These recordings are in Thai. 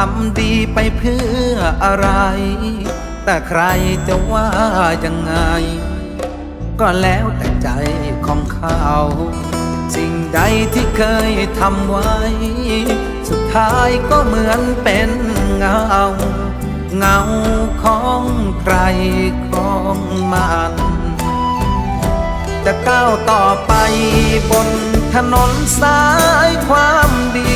ทำดีไปเพื่ออะไร แต่ใครจะว่ายังไง ก็แล้วแต่ใจของเขา สิ่งใดที่เคยทำไว้ สุดท้ายก็เหมือนเป็นเงา เงาของใครของมันจะก้าวต่อไปบนถนนสายความดี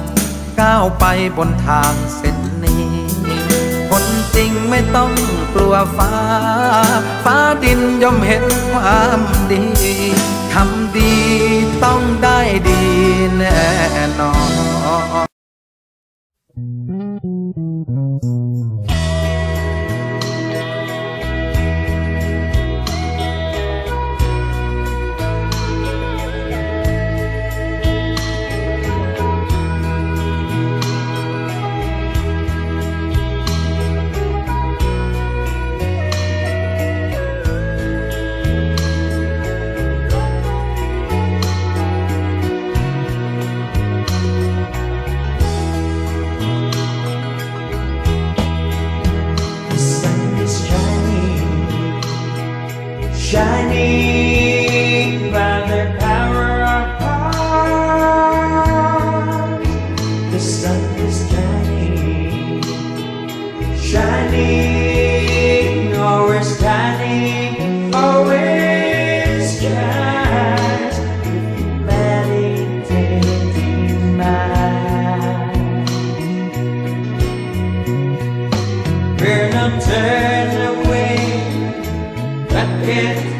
ก้าวไปบนทางเส้นนี้ คนจริงไม่ต้องกลัวฟ้า ฟ้าดินย่อมเห็นความดีทำดีต้องได้ดีแน่นอน sun is shining, shining, always shining, always shines. We're not turned away, but it's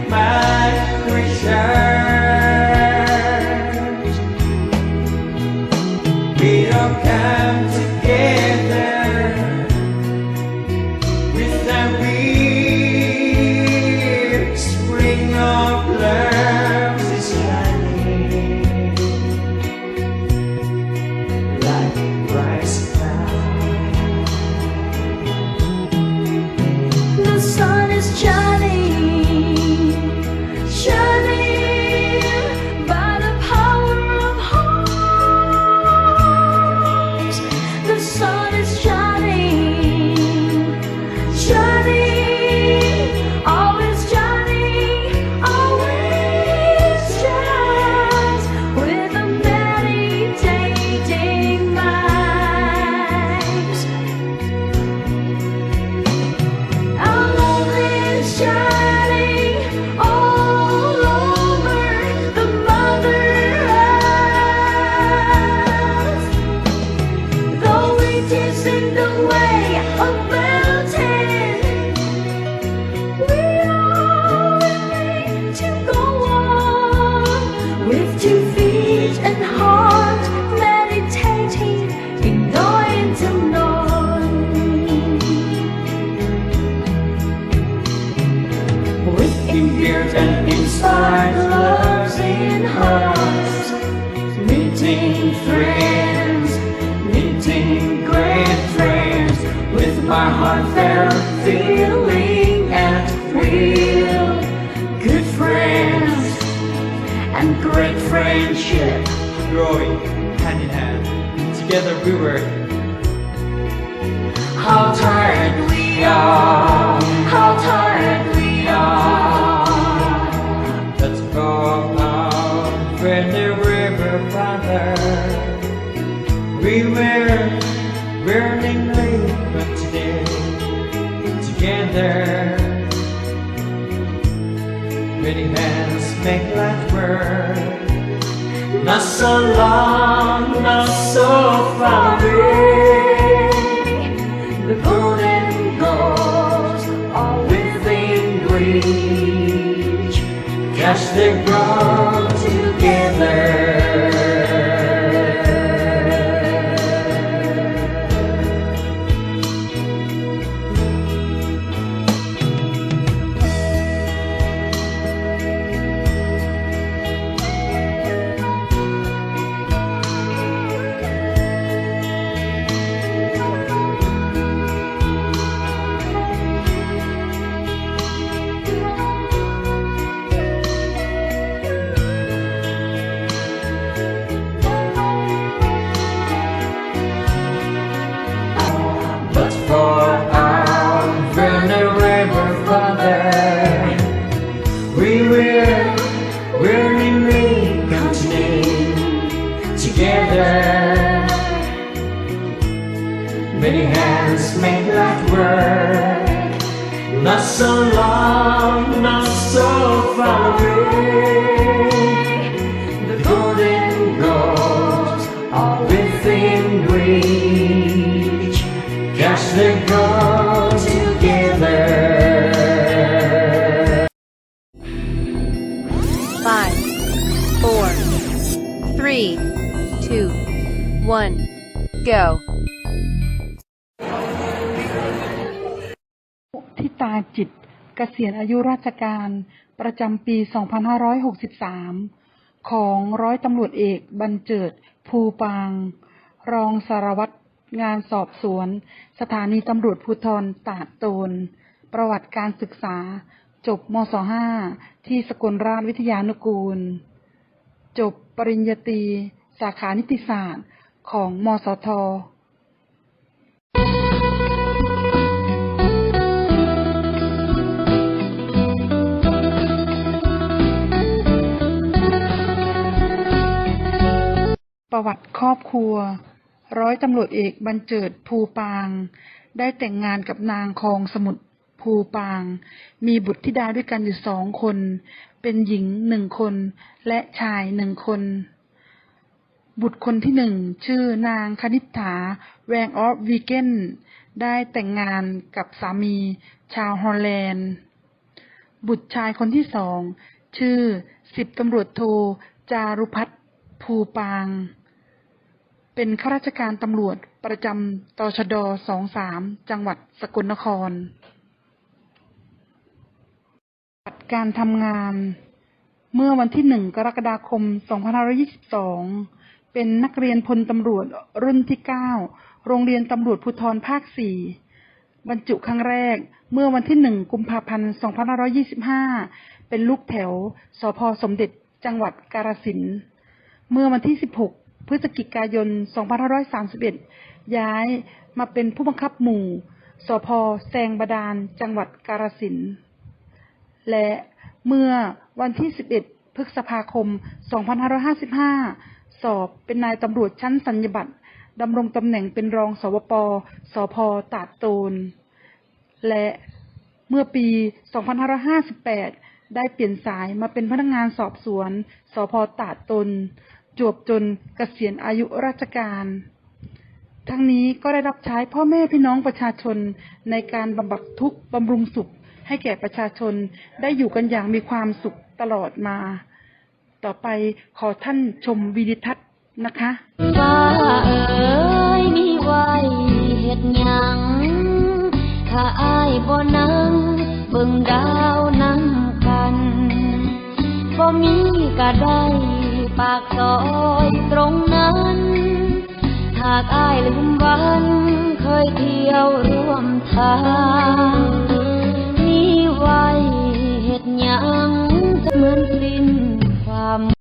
With ears and inspired loves in hearts, meeting friends, meeting great friends, with my heart fair feeling at will. Good friends and great friendship, growing hand in hand. Together we were how tired we are, how tired We We were burningly continuing together. Many hands make light work. Not so long, not so far away. The golden goals are within reach. Catch the grow Many hands make light work, not so long, not so far away. The golden goals are within reach. Catch the goal together. Five, four, three, two, one, go. ตาจิตเกษียณอายุราชการ ประจำปี 2563 ของร้อยตำรวจเอกบรรเจิด ภูปาง รองสารวัตรงานสอบสวน สถานีตำรวจภูธรตาดโตน ประวัติการศึกษา จบมศ 5 ที่สกลราชวิทยานุกูล จบปริญญาตรีสาขานิติศาสตร์ของมสท ประวัติครอบครัว ร้อยตำรวจเอกบรรเจิดภูปาง ได้แต่งงานกับนางคองสมุทรภูปาง มีบุตรธิดาด้วยกันอยู่สองคน เป็นหญิงหนึ่งคนและชายหนึ่งคน บุตรคนที่หนึ่งชื่อนางคณิษฐาแวงออฟวีเกนได้แต่งงานกับสามีชาวฮอลแลนด์ บุตรชายคนที่สอง ชื่อสิบตำรวจโทจารุพัฒน์ภูปาง เป็นข้าราชการตำรวจประจำตชด 23 จังหวัดสกลนครบัตรการทำงาน เมื่อวันที่ 1 กรกฎาคม 2522 เป็นนักเรียนพลตำรวจรุ่นที่ 9 โรงเรียนตำรวจภูธรภาค 4 บรรจุครั้งแรก เมื่อวันที่ 1 กุมภาพันธ์ 2525 เป็นลูกแถว สพสมเด็จ จังหวัดกาฬสินธุ์ เมื่อวันที่ 16 พฤศจิกายน 2531 ย้ายมาเป็นผู้บังคับหมู่ สพแซงบาดาล จังหวัดกาฬสินธุ์และเมื่อวันที่ 11 พฤษภาคม 2555 สอบเป็นนายตำรวจชั้นสัญญบัตรดำรงตำแหน่งเป็นรองสวปสพตาดโตน และเมื่อปี 2558 ได้เปลี่ยนสายมาเป็นพนักงานสอบสวน สพตาดตน จวบจนเกษียณอายุราชการ ทั้งนี้ก็ได้รับใช้พ่อแม่พี่น้องประชาชนในการบำบัดทุกข์บำรุงสุข ให้แก่ประชาชนได้อยู่กันอย่างมีความสุขตลอดมา ต่อไปขอท่านชมวิดิทัศน์นะคะฟ้าเอ๋ยมีไว้เฮ็ดยังถ้าอายบ่นั่งเบิ่งดาวนั่งกันบ่มีก็ได้ ปากซอยตรงนั้น หากอายลืมวันเคยเที่ยวร่วมทางนี่ไว้เห็ดยังเหมือนสิ้นความ